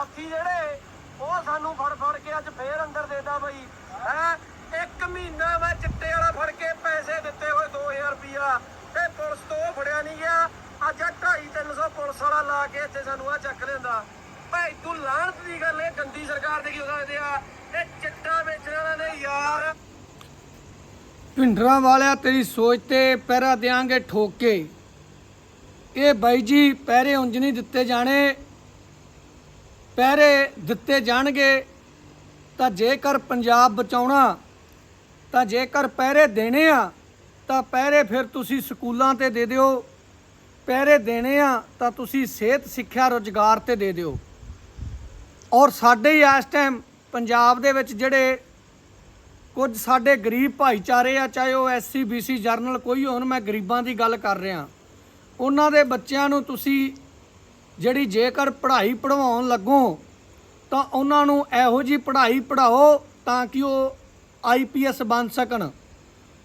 ਸਾਥੀ ਜਿਹੜੇ, ਉਹ ਸਾਨੂੰ ਫੜ ਫੜ ਕੇ ਅੱਜ ਫੇਰ ਅੰਦਰ ਦੇਦਾ ਬਈ। ਹੈ? ਇੱਕ ਮਹੀਨਾ ਮੈਂ ਚਿੱਟੇ ਵਾਲਾ ਫੜ ਕੇ ਪੈਸੇ ਦਿੱਤੇ ਹੋਏ 2000 ਰੁਪਿਆ ਤੇ ਪੁਲਿਸ ਤੋਂ ਫੜਿਆ ਨਹੀਂ ਗਿਆ। ਅੱਜ 2.5 300 ਪੁਲਿਸ ਵਾਲਾ ਲਾ ਕੇ ਇੱਥੇ ਸਾਨੂੰ ਆ ਚੱਕ ਲੈਂਦਾ। ਭਾਈ, ਤੂੰ ਲਾਹਣਤ ਦੀ ਗੱਲ ਇਹ ਗੰਦੀ ਸਰਕਾਰ ਦੇ ਕੀ ਹੋ ਸਕਦੇ ਆ? ਇਹ ਚਿੱਟਾ ਵੇਚਣ ਵਾਲਾ ਨੇ ਯਾਰ। ਭਿੰਡਰਾਂ ਵਾਲਿਆ, ਤੇਰੀ ਸੋਚ ਤੇ ਪਹਿਰਾ ਦਿਆਂਗੇ ਠੋਕੇ। ਇਹ ਬਾਈ ਜੀ, ਪਹਿਰੇ ਉਂਝ ਨਹੀਂ ਦਿੱਤੇ ਜਾਣੇ। ਪਹਿਰੇ ਦਿੱਤੇ ਜਾਣਗੇ, ਤਾਂ ਜੇਕਰ ਪੰਜਾਬ ਬਚਾਉਣਾ, ਤਾਂ ਜੇਕਰ ਪਹਿਰੇ ਦੇਣੇ ਆ, ਤਾਂ ਪਹਿਰੇ ਫਿਰ ਤੁਸੀਂ ਸਕੂਲਾਂ ਤੇ ਦੇ ਦਿਓ। ਪਹਿਰੇ ਦੇਣੇ ਆ, ਤਾਂ ਤੁਸੀਂ ਸਿਹਤ ਸਿੱਖਿਆ ਰੋਜ਼ਗਾਰ ਤੇ ਦੇ ਦਿਓ। ਔਰ ਸਾਡੇ ਹੀ ਇਸ ਟਾਈਮ ਪੰਜਾਬ ਦੇ ਵਿੱਚ ਜਿਹੜੇ ਕੁਝ ਸਾਡੇ ਗਰੀਬ ਭਾਈਚਾਰੇ ਆ, ਚਾਹੇ ਉਹ ਐਸਸੀ ਬੀਸੀ ਜਰਨਲ ਕੋਈ ਹੋਣ, ਮੈਂ ਗਰੀਬਾਂ ਦੀ ਗੱਲ ਕਰ ਰਿਹਾ। ਉਹਨਾਂ ਦੇ ਬੱਚਿਆਂ ਨੂੰ ਤੁਸੀਂ ਜਿਹੜੀ ਜੇਕਰ ਪੜ੍ਹਾਈ ਪੜਵਾਉਣ ਲੱਗੋ, ਤਾਂ ਉਹਨਾਂ ਨੂੰ ਇਹੋ ਜੀ ਪੜ੍ਹਾਈ ਪੜਾਓ ਤਾਂ ਕਿ ਉਹ ਆਈਪੀਐਸ ਬਣ ਸਕਣ,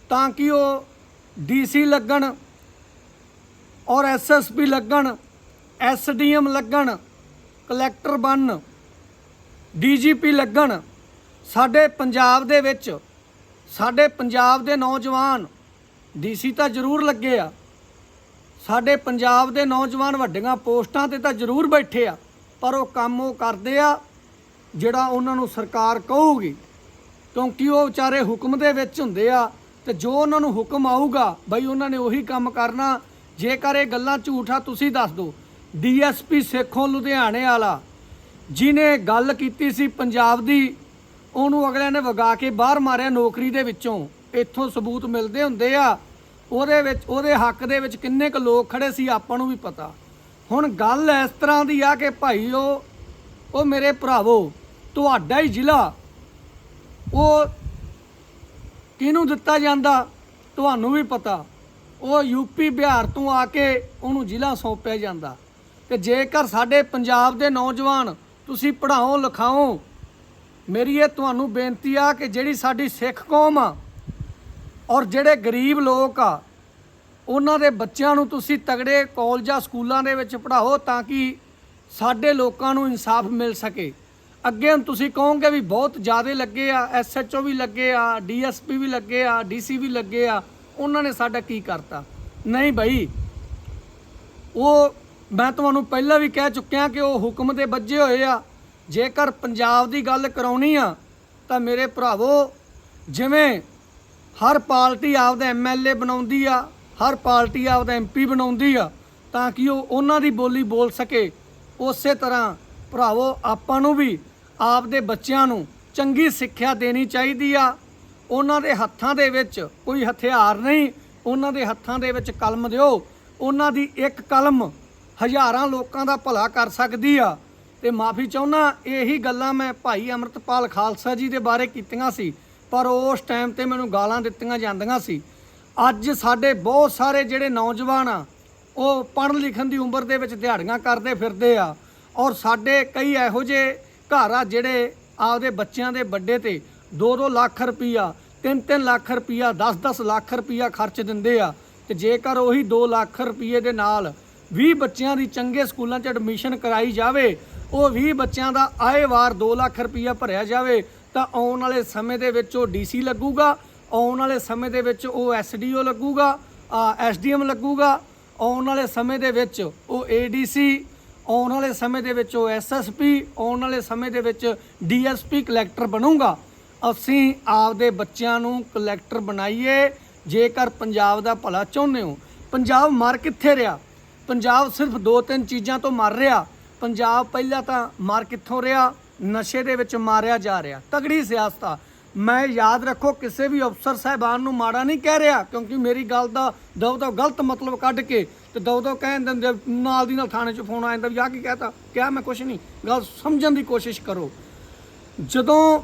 ਤਾਂ ਕਿ ਉਹ ਡੀਸੀ ਲੱਗਣ ਔਰ ਐਸਐਸਪੀ ਲੱਗਣ ਐਸਡੀਐਮ ਲੱਗਣ, ਕਲੈਕਟਰ ਬਣਨ ਡੀਜੀਪੀ ਲੱਗਣ। ਸਾਡੇ ਪੰਜਾਬ ਦੇ ਵਿੱਚ, ਸਾਡੇ ਪੰਜਾਬ ਦੇ ਨੌਜਵਾਨ ਡੀਸੀ ਤਾਂ ਜ਼ਰੂਰ ਲੱਗੇ ਆ। ਸਾਡੇ ਪੰਜਾਬ ਦੇ ਨੌਜਵਾਨ ਵੱਡੀਆਂ ਪੋਸਟਾਂ ਤੇ ਤਾਂ ਜ਼ਰੂਰ ਬੈਠੇ ਆ, ਪਰ ਉਹ ਕੰਮ ਉਹ ਕਰਦੇ ਆ ਜਿਹੜਾ ਉਹਨਾਂ ਨੂੰ ਸਰਕਾਰ ਕਹੂਗੀ। ਕਿਉਂਕਿ ਉਹ ਵਿਚਾਰੇ ਹੁਕਮ ਦੇ ਵਿੱਚ ਹੁੰਦੇ ਆ ਤੇ ਜੋ ਉਹਨਾਂ ਨੂੰ ਹੁਕਮ ਆਊਗਾ, ਬਈ ਉਹਨਾਂ ਨੇ ਉਹੀ ਕੰਮ ਕਰਨਾ, ਜੇਕਰ ਇਹ ਗੱਲਾਂ ਝੂਠ ਆ, ਤੁਸੀਂ ਦੱਸ ਦਿਓ। ਡੀਐਸਪੀ ਸੇਖੋਂ ਲੁਧਿਆਣੇ ਵਾਲਾ ਜਿਨੇ ਗੱਲ ਕੀਤੀ ਸੀ ਪੰਜਾਬ ਦੀ, ਉਹਨੂੰ ਅਗਲਿਆਂ ਨੇ ਵਗਾ ਕੇ ਬਾਹਰ ਮਾਰਿਆ ਨੌਕਰੀ ਦੇ ਵਿੱਚੋਂ। ਇੱਥੋਂ ਸਬੂਤ ਮਿਲਦੇ ਹੁੰਦੇ ਆ ਉਹਦੇ ਵਿੱਚ, ਉਹਦੇ ਹੱਕ ਦੇ ਵਿੱਚ ਕਿੰਨੇ ਕੁ ਲੋਕ ਖੜੇ ਸੀ ਆਪਾਂ ਨੂੰ ਵੀ ਪਤਾ। ਹੁਣ ਗੱਲ ਇਸ ਤਰ੍ਹਾਂ ਦੀ ਆ ਕਿ ਭਾਈ ਉਹ ਉਹ ਮੇਰੇ ਭਰਾਵੋ, ਤੁਹਾਡਾ ਹੀ ਜ਼ਿਲ੍ਹਾ। ਉਹ ਕਿਹਨੂੰ ਦਿੱਤਾ ਜਾਂਦਾ, ਤੁਹਾਨੂੰ ਵੀ ਪਤਾ। ਉਹ ਯੂਪੀ ਬਿਹਾਰ ਤੋਂ ਆ ਕੇ ਉਹਨੂੰ ਜ਼ਿਲ੍ਹਾ ਸੌਂਪਿਆ ਜਾਂਦਾ। ਤੇ ਜੇਕਰ ਸਾਡੇ ਪੰਜਾਬ ਦੇ ਨੌਜਵਾਨ ਤੁਸੀਂ ਪੜ੍ਹਾਓ, ਲਿਖਾਓ, ਮੇਰੀ ਇਹ ਤੁਹਾਨੂੰ ਬੇਨਤੀ ਆ ਕਿ ਜਿਹੜੀ ਸਾਡੀ ਸਿੱਖ ਕੌਮ ਆ ਔਰ ਜਿਹੜੇ ਗਰੀਬ ਲੋਕ ਆ, ਉਹਨਾਂ ਦੇ ਬੱਚਿਆਂ ਨੂੰ ਤੁਸੀਂ ਤਗੜੇ ਕਾਲਜਾਂ ਸਕੂਲਾਂ ਦੇ ਵਿੱਚ ਪੜ੍ਹਾਓ ਤਾਂ ਕਿ ਸਾਡੇ ਲੋਕਾਂ ਨੂੰ ਇਨਸਾਫ ਮਿਲ ਸਕੇ। ਅੱਗੇ ਹੁਣ ਤੁਸੀਂ ਕਹੋਗੇ ਵੀ ਬਹੁਤ ਜ਼ਿਆਦਾ ਲੱਗੇ ਆ ਐਸਐਚਓ ਵੀ ਲੱਗੇ ਆ ਡੀਐਸਪੀ ਵੀ ਲੱਗੇ ਆ ਡੀਸੀ ਵੀ ਲੱਗੇ ਆ, ਉਹਨਾਂ ਨੇ ਸਾਡਾ ਕੀ ਕਰਤਾ? ਨਹੀਂ ਭਾਈ ਉਹ ਮੈਂ ਤੁਹਾਨੂੰ ਪਹਿਲਾਂ ਵੀ ਕਹਿ ਚੁੱਕਿਆ ਕਿ ਉਹ ਹੁਕਮ ਦੇ ਵੱਜੇ ਹੋਏ ਆ। ਜੇਕਰ ਪੰਜਾਬ ਦੀ ਗੱਲ ਕਰਾਉਣੀ ਆ, ਤਾਂ ਮੇਰੇ ਭਰਾਵੋ, ਜਿਵੇਂ ਹਰ ਪਾਰਟੀ ਆਪਦਾ ਐਮਐਲਏ ਬਣਾਉਂਦੀ ਆ, ਹਰ ਪਾਰਟੀ ਆਪਦਾ ਐਮਪੀ ਬਣਾਉਂਦੀ ਆ, ਤਾਂ ਕਿ ਉਹ ਉਹਨਾਂ ਦੀ ਬੋਲੀ ਬੋਲ ਸਕੇ। ਉਸੇ ਤਰ੍ਹਾਂ ਭਰਾਵੋ, ਆਪਾਂ ਨੂੰ ਵੀ ਆਪਦੇ ਬੱਚਿਆਂ ਨੂੰ ਚੰਗੀ ਸਿੱਖਿਆ ਦੇਣੀ ਚਾਹੀਦੀ ਆ। ਉਹਨਾਂ ਦੇ ਹੱਥਾਂ ਦੇ ਵਿੱਚ ਕੋਈ ਹਥਿਆਰ ਨਹੀਂ, ਉਹਨਾਂ ਦੇ ਹੱਥਾਂ ਦੇ ਵਿੱਚ ਕਲਮ ਦਿਓ। ਉਹਨਾਂ ਦੀ ਇੱਕ ਕਲਮ ਹਜ਼ਾਰਾਂ ਲੋਕਾਂ ਦਾ ਭਲਾ ਕਰ ਸਕਦੀ ਆ। ਤੇ ਮਾਫੀ ਚਾਹੁੰਦਾ ਇਹੀ ਗੱਲਾਂ ਮੈਂ ਭਾਈ ਅਮਰਤਪਾਲ ਖਾਲਸਾ ਜੀ ਦੇ ਬਾਰੇ ਕੀਤੀਆਂ ਸੀ। ਪਰ ਉਸ ਟਾਈਮ ਤੇ ਮੈਨੂੰ ਗਾਲਾਂ ਦਿੱਤੀਆਂ ਜਾਂਦੀਆਂ ਸੀ। ਅੱਜ ਸਾਡੇ ਬਹੁਤ ਸਾਰੇ ਜਿਹੜੇ ਨੌਜਵਾਨ ਆ, ਉਹ ਪੜ੍ਹਨ ਲਿਖਣ ਦੀ ਉਮਰ ਦੇ ਵਿੱਚ ਦਿਹਾੜੀਆਂ ਕਰਦੇ ਫਿਰਦੇ ਆ ਔਰ ਸਾਡੇ ਕਈ ਇਹੋ ਜਿਹੇ ਘਰ ਆ ਜਿਹੜੇ ਆਪਦੇ ਬੱਚਿਆਂ ਦੇ ਵੱਡੇ ਤੇ 2-2 ਲੱਖ ਰੁਪਈਆ 3-3 ਲੱਖ ਰੁਪਈਆ 10-10 ਲੱਖ ਰੁਪਈਆ ਖਰਚ ਦਿੰਦੇ ਆ ਤੇ ਜੇਕਰ ਉਹੀ 2 ਲੱਖ ਰੁਪਈਏ ਦੇ ਨਾਲ 20 ਬੱਚਿਆਂ ਦੀ ਚੰਗੇ ਸਕੂਲਾਂ 'ਚ ਐਡਮਿਸ਼ਨ ਕਰਾਈ ਜਾਵੇ, ਉਹ 20 ਬੱਚਿਆਂ ਦਾ ਆਏ ਵਾਰ 2 ਲੱਖ ਰੁਪਈਆ ਭਰਿਆ ਜਾਵੇ ਤਾਂ ਆਉਣ ਵਾਲੇ ਸਮੇਂ ਦੇ ਵਿੱਚ ਉਹ ਡੀਸੀ ਲੱਗੂਗਾ, ਆਉਣ ਵਾਲੇ ਸਮੇਂ ਦੇ ਵਿੱਚ ਉਹ ਐਸਡੀਓ ਲੱਗੂਗਾ ਐਸਡੀਐਮ ਲੱਗੂਗਾ, ਆਉਣ ਵਾਲੇ ਸਮੇਂ ਦੇ ਵਿੱਚ ਉਹ ਏਡੀਸੀ, ਆਉਣ ਵਾਲੇ ਸਮੇਂ ਦੇ ਵਿੱਚ ਉਹ ਐਸਐਸਪੀ, ਆਉਣ ਵਾਲੇ ਸਮੇਂ ਦੇ ਵਿੱਚ ਡੀਐਸਪੀ ਕਲੈਕਟਰ ਬਣੂਗਾ। ਅਸੀਂ ਆਪਦੇ ਬੱਚਿਆਂ ਨੂੰ ਕਲੈਕਟਰ ਬਣਾਈਏ, ਜੇਕਰ ਪੰਜਾਬ ਦਾ ਭਲਾ ਚਾਹੁੰਦੇ ਹੋ। ਪੰਜਾਬ ਮਰ ਕਿੱਥੇ ਰਿਹਾ? ਪੰਜਾਬ ਸਿਰਫ ਦੋ ਤਿੰਨ ਚੀਜ਼ਾਂ ਤੋਂ ਮਰ ਰਿਹਾ। ਪੰਜਾਬ ਪਹਿਲਾਂ ਤਾਂ ਮਰ ਕਿੱਥੋਂ ਰਿਹਾ? ਨਸ਼ੇ ਦੇ ਵਿੱਚ ਮਾਰਿਆ ਜਾ ਰਿਹਾ। ਤਗੜੀ ਸਿਆਸਤ। ਆ ਮੈਂ ਯਾਦ ਰੱਖੋ, ਕਿਸੇ ਵੀ ਅਫਸਰ ਸਾਹਿਬਾਨ ਨੂੰ ਮਾੜਾ ਨਹੀਂ ਕਹਿ ਰਿਹਾ, ਕਿਉਂਕਿ ਮੇਰੀ ਗੱਲ ਦਾ ਦੋ ਗਲਤ ਮਤਲਬ ਕੱਢ ਕੇ ਤੇ ਦੋ ਕਹਿ ਦਿੰਦੇ ਨਾਲ ਦੀ ਨਾਲ ਥਾਣੇ 'ਚ ਫੋਨ ਆ ਜਾਂਦਾ ਵੀ ਆ ਕੀ ਕਹਤਾ? ਕਿਹਾ ਮੈਂ ਕੁਛ ਨਹੀਂ। ਗੱਲ ਸਮਝਣ ਦੀ ਕੋਸ਼ਿਸ਼ ਕਰੋ। ਜਦੋਂ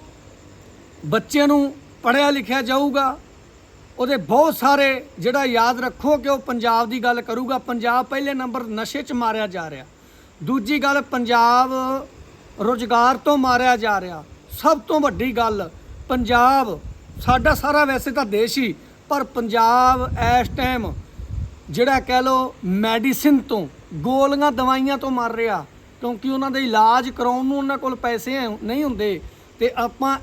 ਬੱਚੇ ਨੂੰ ਪੜਿਆ ਲਿਖਿਆ ਜਾਊਗਾ, ਉਹਦੇ ਬਹੁਤ ਸਾਰੇ ਜਿਹੜਾ ਯਾਦ ਰੱਖੋ ਕਿ ਉਹ ਪੰਜਾਬ ਦੀ ਗੱਲ ਕਰੂਗਾ, ਪੰਜਾਬ ਪਹਿਲੇ ਨੰਬਰ ਨਸ਼ੇ 'ਚ ਮਾਰਿਆ ਜਾ ਰਿਹਾ। ਦੂਜੀ ਗੱਲ, ਪੰਜਾਬ ਰੋਜ਼ਗਾਰ ਤੋਂ ਮਾਰਿਆ ਜਾ ਰਿਹਾ। ਸਭ ਤੋਂ ਵੱਡੀ ਗੱਲ, ਪੰਜਾਬ, ਸਾਡਾ ਸਾਰਾ ਵੈਸੇ ਤਾਂ ਦੇਸ਼ ਹੀ, ਪਰ ਪੰਜਾਬ ਇਸ ਟਾਈਮ ਜਿਹੜਾ ਕਹਿ ਲੋ ਮੈਡੀਸਿਨ ਤੋਂ, ਗੋਲੀਆਂ, ਦਵਾਈਆਂ ਤੋਂ ਮਰ ਰਿਹਾ। ਕਿਉਂਕਿ ਉਹਨਾਂ ਦੇ ਇਲਾਜ ਕਰਾਉਣ ਨੂੰ ਉਹਨਾਂ ਕੋਲ ਪੈਸੇ ਨਹੀਂ ਹੁੰਦੇ। ਤੇ ਆਪਾਂ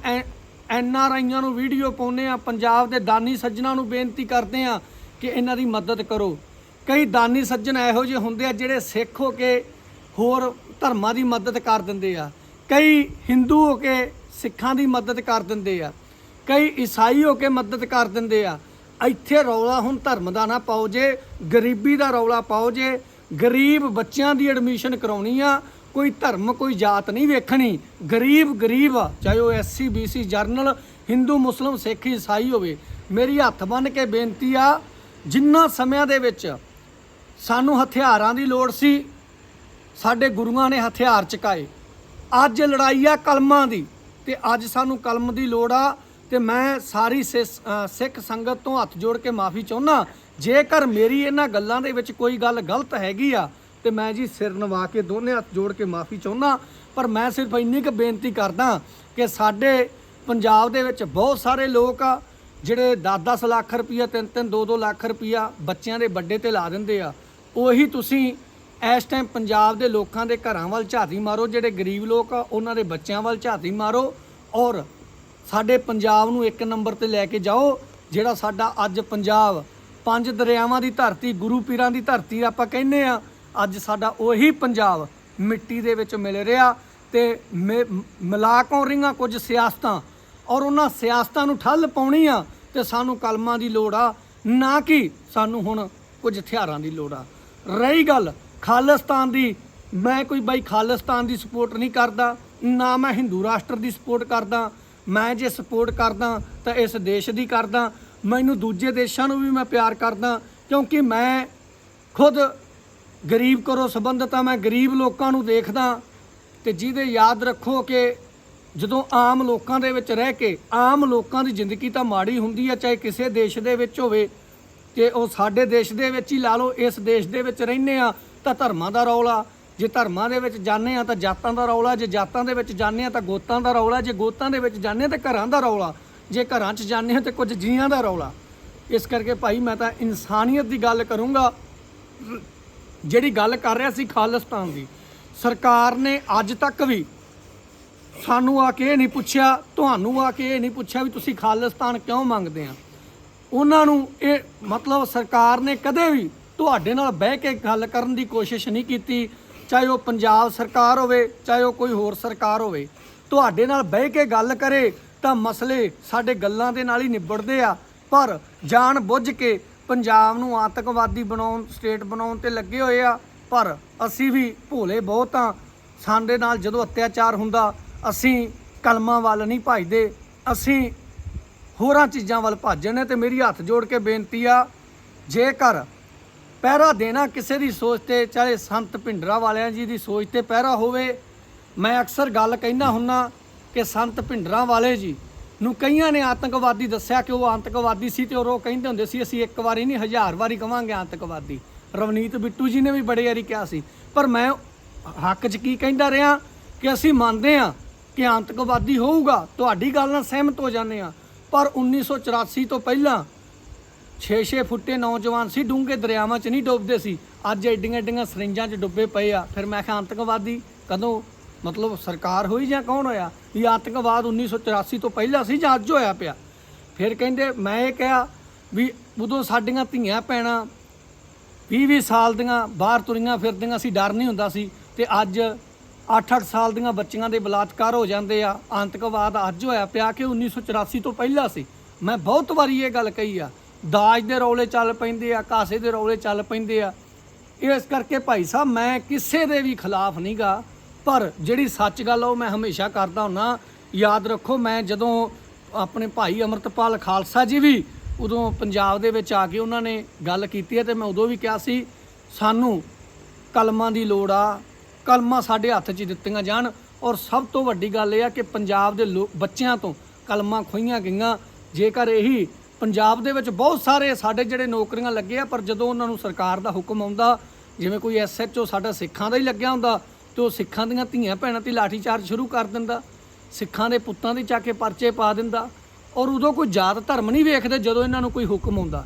ਐਨ ਆਰ ਆਈਆਂ ਨੂੰ ਵੀਡੀਓ ਪਾਉਂਦੇ ਆ, ਪੰਜਾਬ ਦੇ ਦਾਨੀ ਸੱਜਣਾ ਨੂੰ ਬੇਨਤੀ ਕਰਦੇ ਆ ਕਿ ਇਹਨਾਂ ਦੀ ਮਦਦ ਕਰੋ। ਕਈ ਦਾਨੀ ਸੱਜਣ ਇਹੋ ਜਿਹੇ ਹੁੰਦੇ ਆ ਜਿਹੜੇ ਸਿੱਖ ਹੋ ਕੇ ਹੋਰ ਧਰਮਾਂ ਦੀ ਮਦਦ ਕਰ ਦਿੰਦੇ ਆ। ਕਈ ਹਿੰਦੂ ਹੋ ਕੇ ਸਿੱਖਾਂ ਦੀ ਮਦਦ ਕਰ ਦਿੰਦੇ ਆ। ਕਈ ਈਸਾਈ ਹੋ ਕੇ ਮਦਦ ਕਰ ਦਿੰਦੇ ਆ। ਇੱਥੇ ਰੌਲਾ ਹੁਣ ਧਰਮ ਦਾ ਨਾ ਪਾਓ ਜੇ, ਗਰੀਬੀ ਦਾ ਰੌਲਾ ਪਾਓ ਜੇ, ਗਰੀਬ ਬੱਚਿਆਂ ਦੀ ਐਡਮਿਸ਼ਨ ਕਰਾਉਣੀ ਆ, ਕੋਈ ਧਰਮ, ਕੋਈ ਜਾਤ ਨਹੀਂ ਵੇਖਣੀ। ਗਰੀਬ ਗਰੀਬ ਆ ਚਾਹੇ ਉਹ SC BC general Hindu, Muslim, Sikh, ਈਸਾਈ ਹੋਵੇ, ਮੇਰੀ ਹੱਥ ਬੰਨ ਕੇ ਬੇਨਤੀ ਆ, ਜਿੰਨਾ ਸਮਿਆਂ ਦੇ ਵਿੱਚ ਸਾਨੂੰ ਹਥਿਆਰਾਂ ਦੀ ਲੋੜ ਸੀ ਸਾਡੇ ਗੁਰੂਆਂ ਨੇ ਹਥਿਆਰ ਚੁਕਾਏ। ਅੱਜ ਲੜਾਈ ਆ ਕਲਮਾਂ ਦੀ ਤੇ ਅੱਜ ਸਾਨੂੰ ਕਲਮ ਦੀ ਲੋੜ ਆ ਤੇ ਮੈਂ ਸਾਰੀ ਸਿਸ- ਸਿੱਖ ਸੰਗਤ ਤੋਂ ਹੱਥ ਜੋੜ ਕੇ ਮਾਫੀ ਚਾਹੁੰਦਾ ਜੇਕਰ ਮੇਰੀ ਇਹਨਾਂ ਗੱਲਾਂ ਦੇ ਵਿੱਚ ਕੋਈ ਗੱਲ ਗਲਤ ਹੈਗੀ ਆ, ਤੇ ਮੈਂ ਜੀ ਸਿਰ ਨਵਾ ਕੇ ਦੋਨੇ ਹੱਥ ਜੋੜ ਕੇ ਮਾਫੀ ਚਾਹੁੰਦਾ ਪਰ ਮੈਂ ਸਿਰਫ ਇੰਨੀ ਕੁ ਬੇਨਤੀ ਕਰਦਾ ਕਿ ਸਾਡੇ ਪੰਜਾਬ ਦੇ ਵਿੱਚ ਬਹੁਤ ਸਾਰੇ ਲੋਕ ਆ, ਜਿਹੜੇ 10-10 ਲੱਖ ਰੁਪਈਆ 3-3 2-2 ਲੱਖ ਰੁਪਈਆ ਬੱਚਿਆਂ ਦੇ ਵੱਡੇ ਤੇ ਲਾ ਦਿੰਦੇ ਆ। ਉਹੀ ਤੁਸੀਂ ਇਸ ਟਾਈਮ ਪੰਜਾਬ ਦੇ ਲੋਕਾਂ ਦੇ ਘਰਾਂ ਵੱਲ ਝਾਤੀ ਮਾਰੋ, ਜਿਹੜੇ ਗਰੀਬ ਲੋਕ ਆ, ਉਹਨਾਂ ਦੇ ਬੱਚਿਆਂ ਵੱਲ ਝਾਤੀ ਮਾਰੋ ਔਰ ਸਾਡੇ ਪੰਜਾਬ ਨੂੰ ਇੱਕ ਨੰਬਰ ਤੇ ਲੈ ਕੇ ਜਾਓ, ਜਿਹੜਾ ਸਾਡਾ ਅੱਜ ਪੰਜਾਬ ਪੰਜ ਦਰਿਆਵਾਂ ਦੀ ਧਰਤੀ, ਗੁਰੂ ਪੀਰਾਂ ਦੀ ਧਰਤੀ ਆਪਾਂ ਕਹਿੰਦੇ ਆ, ਅੱਜ ਸਾਡਾ ਉਹੀ ਪੰਜਾਬ ਮਿੱਟੀ ਦੇ ਵਿੱਚ ਮਿਲ ਰਿਹਾ ਤੇ ਮਿ- ਮਿਲਾਕੋਂ ਰਹੀਆਂ ਕੁਝ ਸਿਆਸਤਾਂ ਔਰ ਉਹਨਾਂ ਸਿਆਸਤਾਂ ਨੂੰ ਠੱਲ ਪਾਉਣੀ ਆ ਤੇ ਸਾਨੂੰ ਕਲਮਾਂ ਦੀ ਲੋੜ ਆ, ਨਾ ਕਿ ਸਾਨੂੰ ਹੁਣ ਕੁਝ ਹਥਿਆਰਾਂ ਦੀ ਲੋੜ ਆ। ਰਹੀ ਗੱਲ ਖਾਲਿਸਤਾਨ ਦੀ, ਮੈਂ ਕੋਈ ਬਾਈ ਖਾਲਿਸਤਾਨ ਦੀ ਸਪੋਰਟ ਨਹੀਂ ਕਰਦਾ, ਨਾ ਮੈਂ ਹਿੰਦੂ ਰਾਸ਼ਟਰ ਦੀ ਸਪੋਰਟ ਕਰਦਾ, ਮੈਂ ਜੇ ਸਪੋਰਟ ਕਰਦਾ ਤਾਂ ਇਸ ਦੇਸ਼ ਦੀ ਕਰਦਾ, ਮੈਨੂੰ ਦੂਜੇ ਦੇਸ਼ਾਂ ਨੂੰ ਵੀ ਮੈਂ ਪਿਆਰ ਕਰਦਾ, ਕਿਉਂਕਿ ਮੈਂ ਖੁਦ ਗਰੀਬ ਕਰੋ ਸੰਬੰਧਤ ਆ, ਮੈਂ ਗਰੀਬ ਲੋਕਾਂ ਨੂੰ ਦੇਖਦਾ, ਤੇ ਜਿਹਦੇ ਯਾਦ ਰੱਖੋ ਕਿ ਜਦੋਂ ਆਮ ਲੋਕਾਂ ਦੇ ਵਿੱਚ ਰਹਿ ਕੇ, ਆਮ ਲੋਕਾਂ ਦੀ ਜ਼ਿੰਦਗੀ ਤਾਂ ਮਾੜੀ ਹੁੰਦੀ ਆ, ਚਾਹੇ ਕਿਸੇ ਦੇਸ਼ ਦੇ ਵਿੱਚ ਹੋਵੇ, ਤੇ ਉਹ ਸਾਡੇ ਦੇਸ਼ ਦੇ ਵਿੱਚ ਹੀ ਲਾ ਲਓ, ਇਸ ਦੇਸ਼ ਦੇ ਵਿੱਚ ਰਹਿੰਦੇ ਆ ਤਾਂ ਧਰਮਾਂ ਦਾ ਰੌਲਾ। ਜੇ ਧਰਮਾਂ ਦੇ ਵਿੱਚ ਜਾਂਦੇ ਆ ਤਾਂ ਜਾਤਾਂ ਦਾ ਰੌਲਾ, ਜੇ ਜਾਤਾਂ ਦੇ ਵਿੱਚ ਜਾਂਦੇ ਆ ਤਾਂ ਗੋਤਾਂ ਦਾ ਰੌਲਾ, ਜੇ ਗੋਤਾਂ ਦੇ ਵਿੱਚ ਜਾਂਦੇ ਆ ਤਾਂ ਘਰਾਂ ਦਾ ਰੌਲਾ, ਜੇ ਘਰਾਂ 'ਚ ਜਾਂਦੇ ਆ ਤਾਂ ਕੁਝ ਜੀਆਂ ਦਾ ਰੌਲਾ। ਇਸ ਕਰਕੇ ਭਾਈ ਮੈਂ ਤਾਂ ਇਨਸਾਨੀਅਤ ਦੀ ਗੱਲ ਕਰੂੰਗਾ। ਜਿਹੜੀ ਗੱਲ ਕਰ ਰਿਹਾ ਸੀ ਖਾਲਿਸਤਾਨ ਦੀ। ਸਰਕਾਰ ਨੇ ਅੱਜ ਤੱਕ ਵੀ ਸਾਨੂੰ ਆ ਕੇ ਇਹ ਨਹੀਂ ਪੁੱਛਿਆ, ਤੁਹਾਨੂੰ ਆ ਕੇ ਇਹ ਨਹੀਂ ਪੁੱਛਿਆ ਵੀ ਤੁਸੀਂ ਖਾਲਿਸਤਾਨ ਕਿਉਂ ਮੰਗਦੇ ਆ। ਉਹਨਾਂ ਨੂੰ ਇਹ ਮਤਲਬ ਸਰਕਾਰ ਨੇ ਕਦੇ ਵੀ ਤੁਹਾਡੇ ਨਾਲ ਬਹਿ ਕੇ ਗੱਲ ਕਰਨ ਦੀ ਕੋਸ਼ਿਸ਼ ਨਹੀਂ ਕੀਤੀ, ਚਾਹੇ ਉਹ ਪੰਜਾਬ ਸਰਕਾਰ ਹੋਵੇ, ਚਾਹੇ ਉਹ ਕੋਈ ਹੋਰ ਸਰਕਾਰ ਹੋਵੇ। ਤੁਹਾਡੇ ਨਾਲ ਬਹਿ ਕੇ ਗੱਲ ਕਰੇ ਤਾਂ ਮਸਲੇ ਸਾਡੇ ਗੱਲਾਂ ਦੇ ਨਾਲ ਹੀ ਨਿਬੜਦੇ ਆ। ਪਰ ਜਾਣ ਬੁੱਝ ਕੇ ਪੰਜਾਬ ਨੂੰ ਆਤੰਕਵਾਦੀ ਬਣਾਉਣ, ਸਟੇਟ ਬਣਾਉਣ ਤੇ ਲੱਗੇ ਹੋਏ ਆ। ਪਰ ਅਸੀਂ ਵੀ ਭੋਲੇ ਬਹੁਤ ਆ। ਸਾਡੇ ਨਾਲ ਜਦੋਂ ਅਤਿਆਚਾਰ ਹੁੰਦਾ, ਅਸੀਂ ਕਲਮਾਂ ਵੱਲ ਨਹੀਂ ਭਜਦੇ। ਅਸੀਂ ਹੋਰਾਂ ਚੀਜ਼ਾਂ ਵੱਲ ਭੱਜਣ ਨੇ ਤੇ ਮੇਰੀ ਹੱਥ ਜੋੜ ਕੇ ਬੇਨਤੀ ਆ, ਜੇਕਰ ਪਹਿਰਾ ਦੇਣਾ ਕਿਸੇ ਦੀ ਸੋਚ ਤੇ, ਚਾਹੇ ਸੰਤ ਭਿੰਡਰਾ ਵਾਲਿਆਂ ਜੀ ਦੀ ਸੋਚ ਤੇ ਪਹਿਰਾ ਹੋਵੇ, ਮੈਂ ਅਕਸਰ ਗੱਲ ਕਹਿਣਾ ਹੁੰਨਾ ਕਿ ਸੰਤ ਭਿੰਡਰਾ ਵਾਲੇ ਜੀ ਨੂੰ ਕਈਆਂ ਨੇ ਆਤੰਕਵਾਦੀ ਦੱਸਿਆ ਕਿ ਉਹ ਆਤੰਕਵਾਦੀ ਸੀ ਤੇ ਔਰ ਉਹ ਕਹਿੰਦੇ ਹੁੰਦੇ ਸੀ, ਅਸੀਂ ਇੱਕ ਵਾਰੀ ਨਹੀਂ, ਹਜ਼ਾਰ ਵਾਰੀ ਕਵਾਂਗੇ ਆਤੰਕਵਾਦੀ। ਰਵਨੀਤ ਬਿੱਟੂ ਜੀ ਨੇ ਵੀ ਬੜੇ ਵਾਰੀ ਕਿਹਾ ਸੀ। ਪਰ ਮੈਂ ਹੱਕ 'ਚ ਕੀ ਕਹਿੰਦਾ ਰਿਹਾ ਕਿ ਅਸੀਂ ਮੰਨਦੇ ਹਾਂ ਕਿ ਆਤੰਕਵਾਦੀ ਹੋਊਗਾ। ਤੁਹਾਡੀ ਗੱਲ ਨਾਲ ਸਹਿਮਤ ਹੋ ਜਾਂਦੇ ਆ ਪਰ 1984 ਤੋਂ ਪਹਿਲਾਂ 6-6 ਫੁੱਟੇ ਨੌਜਵਾਨ ਸੀ, ਡੂੰਘੇ ਦਰਿਆਵਾਂ 'ਚ ਨਹੀਂ ਡੁੱਬਦੇ ਸੀ। ਅੱਜ ਐਡੀਆਂ ਐਡੀਆਂ ਸਰਿੰਜਾਂ 'ਚ ਡੁੱਬੇ ਪਏ ਆ। ਫਿਰ ਮੈਂ ਕਿਹਾ, ਆਤੰਕਵਾਦੀ, ਕਦੋਂ? ਮਤਲਬ ਸਰਕਾਰ ਹੋਈ ਜਾਂ ਕੌਣ ਹੋਇਆ? ਇਹ ਆਤੰਕਵਾਦ 1984 ਤੋਂ ਪਹਿਲਾਂ ਸੀ ਜਾਂ ਅੱਜ ਹੋਇਆ ਪਿਆ। ਫਿਰ ਕਹਿੰਦੇ, ਮੈਂ ਇਹ ਕਿਹਾ ਵੀ ਉਦੋਂ ਸਾਡੀਆਂ ਧੀਆਂ ਭੈਣਾਂ 20-20 ਸਾਲ ਦੀਆਂ ਬਾਹਰ ਤੁਰੀਆਂ ਫਿਰਦੀਆਂ ਸੀ, ਡਰ ਨਹੀਂ ਹੁੰਦਾ ਸੀ ਤੇ ਅੱਜ 8-8 ਸਾਲ ਦੀਆਂ ਬੱਚੀਆਂ ਦੇ ਬਲਾਤਕਾਰ ਹੋ ਜਾਂਦੇ ਆ। ਆਤੰਕਵਾਦ ਅੱਜ ਹੋਇਆ ਪਿਆ ਕਿ 1984 ਤੋਂ ਪਹਿਲਾਂ ਸੀ। ਮੈਂ ਬਹੁਤ ਵਾਰੀ ਇਹ ਗੱਲ ਕਹੀ ਆ ਦਾਜ ਦੇ ਰੌਲੇ ਚੱਲ ਪੈਂਦੇ ਆ, ਕਾਸੇ ਦੇ ਰੌਲੇ ਚੱਲ ਪੈਂਦੇ ਆ। ਇਸ ਕਰਕੇ ਭਾਈ ਸਾਹਿਬ, ਮੈਂ ਕਿਸੇ ਦੇ ਵੀ ਖਿਲਾਫ ਨਹੀਂਗਾ ਪਰ ਜਿਹੜੀ ਸੱਚ ਗੱਲ ਆ, ਉਹ ਮੈਂ ਹਮੇਸ਼ਾ ਕਰਦਾ ਹੁੰਨਾ। ਯਾਦ ਰੱਖੋ, ਮੈਂ ਜਦੋਂ ਆਪਣੇ ਭਾਈ ਅਮਰਤਪਾਲ ਖਾਲਸਾ ਜੀ ਵੀ ਉਦੋਂ ਪੰਜਾਬ ਦੇ ਵਿੱਚ ਆ ਕੇ ਉਹਨਾਂ ਨੇ ਗੱਲ ਕੀਤੀ ਹੈ ਤੇ ਮੈਂ ਉਦੋਂ ਵੀ ਕਿਹਾ ਸੀ, ਸਾਨੂੰ ਕਲਮਾਂ ਦੀ ਲੋੜ ਆ, ਕਲਮਾਂ ਸਾਡੇ ਹੱਥ 'ਚ ਦਿੱਤੀਆਂ ਜਾਣ। ਔਰ ਸਭ ਤੋਂ ਵੱਡੀ ਗੱਲ ਇਹ ਆ ਕਿ ਪੰਜਾਬ ਦੇ ਲੋ- ਬੱਚਿਆਂ ਤੋਂ ਕਲਮਾਂ ਖੋਈਆਂ ਗਈਆਂ। ਜੇਕਰ ਇਹੀ ਪੰਜਾਬ ਦੇ ਵਿੱਚ ਬਹੁਤ ਸਾਰੇ ਸਾਡੇ ਜਿਹੜੇ ਨੌਕਰੀਆਂ ਲੱਗੇ ਆ ਪਰ ਜਦੋਂ ਉਹਨਾਂ ਨੂੰ ਸਰਕਾਰ ਦਾ ਹੁਕਮ ਆਉਂਦਾ, ਜਿਵੇਂ ਕੋਈ ਐਸਐਚਓ ਸਾਡਾ ਸਿੱਖਾਂ ਦਾ ਹੀ ਲੱਗਿਆ ਹੁੰਦਾ, ਤੇ ਉਹ ਸਿੱਖਾਂ ਦੀਆਂ ਧੀਆਂ ਭੈਣਾਂ ਤੇ ਲਾਠੀ ਚਾਰਜ ਸ਼ੁਰੂ ਕਰ ਦਿੰਦਾ, ਸਿੱਖਾਂ ਦੇ ਪੁੱਤਾਂ ਦੇ ਚੱਕ ਕੇ ਪਰਚੇ ਪਾ ਦਿੰਦਾ, ਔਰ ਉਦੋਂ ਕੋਈ ਜਾਤ ਧਰਮ ਨਹੀਂ ਵੇਖਦੇ ਜਦੋਂ ਇਹਨਾਂ ਨੂੰ ਕੋਈ ਹੁਕਮ ਆਉਂਦਾ।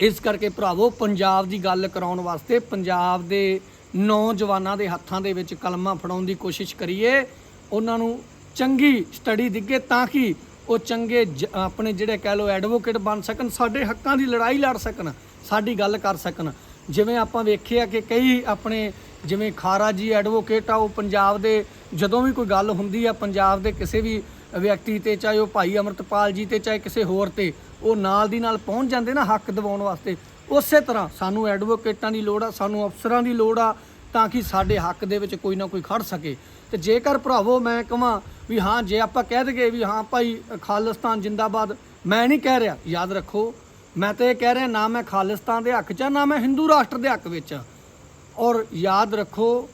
ਇਸ ਕਰਕੇ ਭਰਾਵੋ, ਪੰਜਾਬ ਦੀ ਗੱਲ ਕਰਾਉਣ ਵਾਸਤੇ ਪੰਜਾਬ ਦੇ ਨੌਜਵਾਨਾਂ ਦੇ ਹੱਥਾਂ ਦੇ ਵਿੱਚ ਕਲਮਾਂ ਫੜਾਉਣ ਦੀ ਕੋਸ਼ਿਸ਼ ਕਰੀਏ, ਉਹਨਾਂ ਨੂੰ ਚੰਗੀ ਸਟੱਡੀ ਦਿੱਗੇ ਤਾਂ ਕਿ ਉਹ ਚੰਗੇ ਜ- ਆਪਣੇ ਜਿਹੜੇ ਕਹਿ ਲੋ ਐਡਵੋਕੇਟ ਬਣ ਸਕਣ, ਸਾਡੇ ਹੱਕਾਂ ਦੀ ਲੜਾਈ ਲੜ ਸਕਣ, ਸਾਡੀ ਗੱਲ ਕਰ ਸਕਣ। ਜਿਵੇਂ ਆਪਾਂ ਵੇਖਿਆ ਕਿ ਕਈ ਆਪਣੇ ਜਿਵੇਂ ਖਾਰਾ ਜੀ ਐਡਵੋਕੇਟ ਆ, ਉਹ ਪੰਜਾਬ ਦੇ ਜਦੋਂ ਵੀ ਕੋਈ ਗੱਲ ਹੁੰਦੀ ਆ, ਪੰਜਾਬ ਦੇ ਕਿਸੇ ਵੀ ਵਿਅਕਤੀ ਤੇ, ਚਾਹੇ ਉਹ ਭਾਈ ਅਮਰਤਪਾਲ ਜੀ ਤੇ, ਚਾਹੇ ਕਿਸੇ ਹੋਰ ਤੇ, ਉਹ ਨਾਲ ਦੀ ਨਾਲ ਪਹੁੰਚ ਜਾਂਦੇ ਨਾ ਹੱਕ ਦਿਵਾਉਣ ਵਾਸਤੇ। ਉਸੇ ਤਰ੍ਹਾਂ ਸਾਨੂੰ ਐਡਵੋਕੇਟਾਂ ਦੀ ਲੋੜ ਆ, ਸਾਨੂੰ ਅਫਸਰਾਂ ਦੀ ਲੋੜ ਆ, ਤਾਂ ਕਿ ਸਾਡੇ ਹੱਕ ਦੇ ਵਿੱਚ ਕੋਈ ਨਾ ਕੋਈ ਖੜ ਸਕੇ। ਤੇ ਜੇਕਰ ਭਰਾਵੋ ਮੈਂ ਕਹਾਂ ਵੀ ਹਾਂ ਜੇ ਆਪਾਂ ਕਹਿ ਦਈਏ ਵੀ ਹਾਂ ਭਾਈ ਖਾਲਿਸਤਾਨ ਜਿੰਦਾਬਾਦ ਮੈਂ ਨਹੀਂ ਕਹਿ ਰਿਹਾ। ਯਾਦ ਰੱਖੋ ਮੈਂ ਤਾਂ ਇਹ ਕਹਿ ਰਿਹਾ ਨਾ ਮੈਂ ਖਾਲਿਸਤਾਨ ਦੇ ਹੱਕ 'ਚ ਆ, ਨਾ ਮੈਂ ਹਿੰਦੂ ਰਾਸ਼ਟਰ ਦੇ ਹੱਕ ਵਿੱਚ ਆ। ਔਰ ਯਾਦ ਰੱਖੋ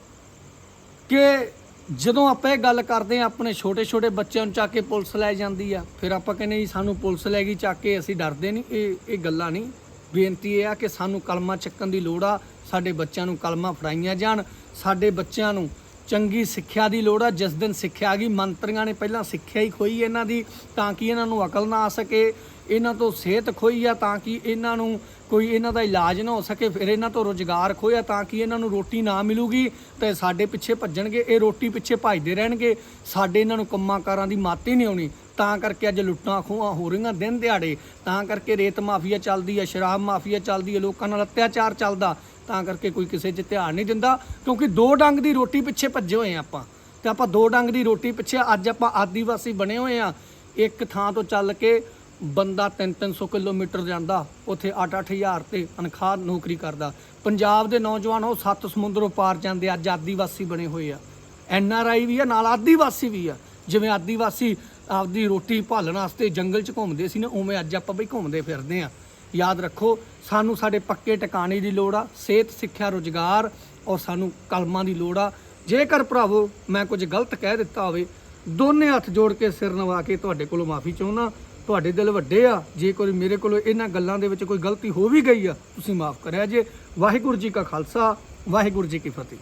ਕਿ ਜਦੋਂ ਆਪਾਂ ਇਹ ਗੱਲ ਕਰਦੇ ਆ ਆਪਣੇ ਛੋਟੇ ਛੋਟੇ ਬੱਚਿਆਂ ਨੂੰ ਚੱਕ ਕੇ ਪੁਲਿਸ ਲੈ ਜਾਂਦੀ ਆ। ਫਿਰ ਆਪਾਂ ਕਹਿੰਦੇ ਜੀ ਸਾਨੂੰ ਪੁਲਿਸ ਲੈ ਗਈ ਚੱਕ ਕੇ ਅਸੀਂ ਡਰਦੇ ਨਹੀਂ। ਇਹ ਇਹ ਗੱਲਾਂ ਨਹੀਂ। ਬੇਨਤੀ ਇਹ ਆ ਕਿ ਸਾਨੂੰ ਕਲਮਾ ਚੱਕਣ ਦੀ ਲੋੜ ਆ ਸਾਡੇ ਬੱਚਿਆਂ ਨੂੰ ਕਲਮਾ ਫੜਾਈਆਂ ਜਾਣ ਸਾਡੇ ਬੱਚਿਆਂ ਨੂੰ ਚੰਗੀ ਸਿੱਖਿਆ ਦੀ ਲੋੜ ਆ, ਜਿਸ ਦਿਨ ਸਿੱਖਿਆ ਆ ਗਈ, ਮੰਤਰੀਆਂ ਨੇ ਪਹਿਲਾਂ ਸਿੱਖਿਆ ਹੀ ਖੋਈ ਇਹਨਾਂ ਦੀ, ਤਾਂ ਕਿ ਇਹਨਾਂ ਨੂੰ ਅਕਲ ਨਾ ਆ ਸਕੇ, ਇਹਨਾਂ ਤੋਂ ਸਿਹਤ ਖੋਈ ਆ, ਤਾਂ ਕਿ ਇਹਨਾਂ ਨੂੰ ਕੋਈ ਇਹਨਾਂ ਦਾ ਇਲਾਜ ਨਾ ਹੋ ਸਕੇ, ਫਿਰ ਇਹਨਾਂ ਤੋਂ ਰੋਜ਼ਗਾਰ ਖੋਇਆ, ਤਾਂ ਕਿ ਇਹਨਾਂ ਨੂੰ ਰੋਟੀ ਨਾ ਮਿਲੂਗੀ, ਤੇ ਸਾਡੇ ਪਿੱਛੇ ਭੱਜਣਗੇ, ਇਹ ਰੋਟੀ ਪਿੱਛੇ ਭੱਜਦੇ ਰਹਿਣਗੇ, ਸਾਡੇ ਇਹਨਾਂ ਨੂੰ ਕੰਮਾਂ ਕਾਰਾਂ ਦੀ ਮੱਤ ਹੀ ਨਹੀਂ ਆਉਣੀ, ਤਾਂ ਕਰਕੇ ਅੱਜ ਲੁੱਟਾਂ ਖੋਹਾਂ ਹੋ ਰਹੀਆਂ ਦਿਨ ਦਿਹਾੜੇ, ਤਾਂ ਕਰਕੇ ਰੇਤ ਮਾਫੀਆ ਚੱਲਦੀ ਹੈ ਸ਼ਰਾਬ ਮਾਫੀਆ ਚੱਲਦੀ ਹੈ ਲੋਕਾਂ ਨਾਲ ਅਤਿਆਚਾਰ ਚੱਲਦਾ ਤਾਂ ਕਰਕੇ ਕੋਈ ਕਿਸੇ 'ਚ ਧਿਆਨ ਨਹੀਂ ਦਿੰਦਾ, ਕਿਉਂਕਿ ਦੋ ਡੰਗ ਦੀ ਰੋਟੀ ਪਿੱਛੇ ਭੱਜੇ ਹੋਏ ਆ ਆਪਾਂ। ਤੇ ਆਪਾਂ ਦੋ ਡੰਗ ਦੀ ਰੋਟੀ ਪਿੱਛੇ ਅੱਜ ਆਪਾਂ ਆਦੀਵਾਸੀ ਬਣੇ ਹੋਏ ਆ ਇੱਕ ਥਾਂ ਤੋਂ ਚੱਲ ਕੇ ਬੰਦਾ 3-300 ਕਿਲੋਮੀਟਰ ਜਾਂਦਾ, ਉੱਥੇ 8-8000 ਤੇ ਅਨਖਾਹ ਨੌਕਰੀ ਕਰਦਾ। ਪੰਜਾਬ ਦੇ ਨੌਜਵਾਨ ਉਹ ਸੱਤ ਸਮੁੰਦਰੋਂ ਪਾਰ ਜਾਂਦੇ, ਅੱਜ ਆਦੀਵਾਸੀ ਬਣੇ ਹੋਏ ਆ। ਐਨ ਆਰ ਆਈ ਵੀ ਆ, ਨਾਲ ਆਦੀਵਾਸੀ ਵੀ ਆ। ਜਿਵੇਂ ਆਦੀਵਾਸੀ ਆਪਦੀ ਰੋਟੀ ਭਾਲਣ ਵਾਸਤੇ ਜੰਗਲ 'ਚ ਘੁੰਮਦੇ ਸੀ ਨਾ, ਉਵੇਂ ਅੱਜ ਆਪਾਂ ਬਈ ਘੁੰਮਦੇ ਫਿਰਦੇ ਆ ਯਾਦ ਰੱਖੋ, ਸਾਨੂੰ ਸਾਡੇ ਪੱਕੇ ਟਿਕਾਣੇ ਦੀ ਲੋੜ ਆ, ਸਿਹਤ, ਸਿੱਖਿਆ, ਰੋਜ਼ਗਾਰ ਔਰ ਸਾਨੂੰ ਕਲਮਾਂ ਦੀ ਲੋੜ ਆ। ਜੇਕਰ ਭਰਾਵੋ, ਮੈਂ ਕੁਝ ਗਲਤ ਕਹਿ ਦਿੱਤਾ ਹੋਵੇ, ਦੋਨੇ ਹੱਥ ਜੋੜ ਕੇ ਸਿਰ ਨਵਾ ਕੇ ਤੁਹਾਡੇ ਕੋਲੋਂ ਮਾਫੀ ਚਾਹੁੰਦਾ, ਤੁਹਾਡੇ ਦਿਲ ਵੱਡੇ ਆ, ਜੇ ਕੋਈ ਮੇਰੇ ਕੋਲੋਂ ਇਹਨਾਂ ਗੱਲਾਂ ਦੇ ਵਿੱਚ ਕੋਈ ਗਲਤੀ ਹੋ ਵੀ ਗਈ ਆ, ਤੁਸੀਂ ਮਾਫ ਕਰਿਆ ਜੇ। ਵਾਹਿਗੁਰੂ ਜੀ ਕਾ ਖਾਲਸਾ, ਵਾਹਿਗੁਰੂ ਜੀ ਕੀ ਫਤਿਹ।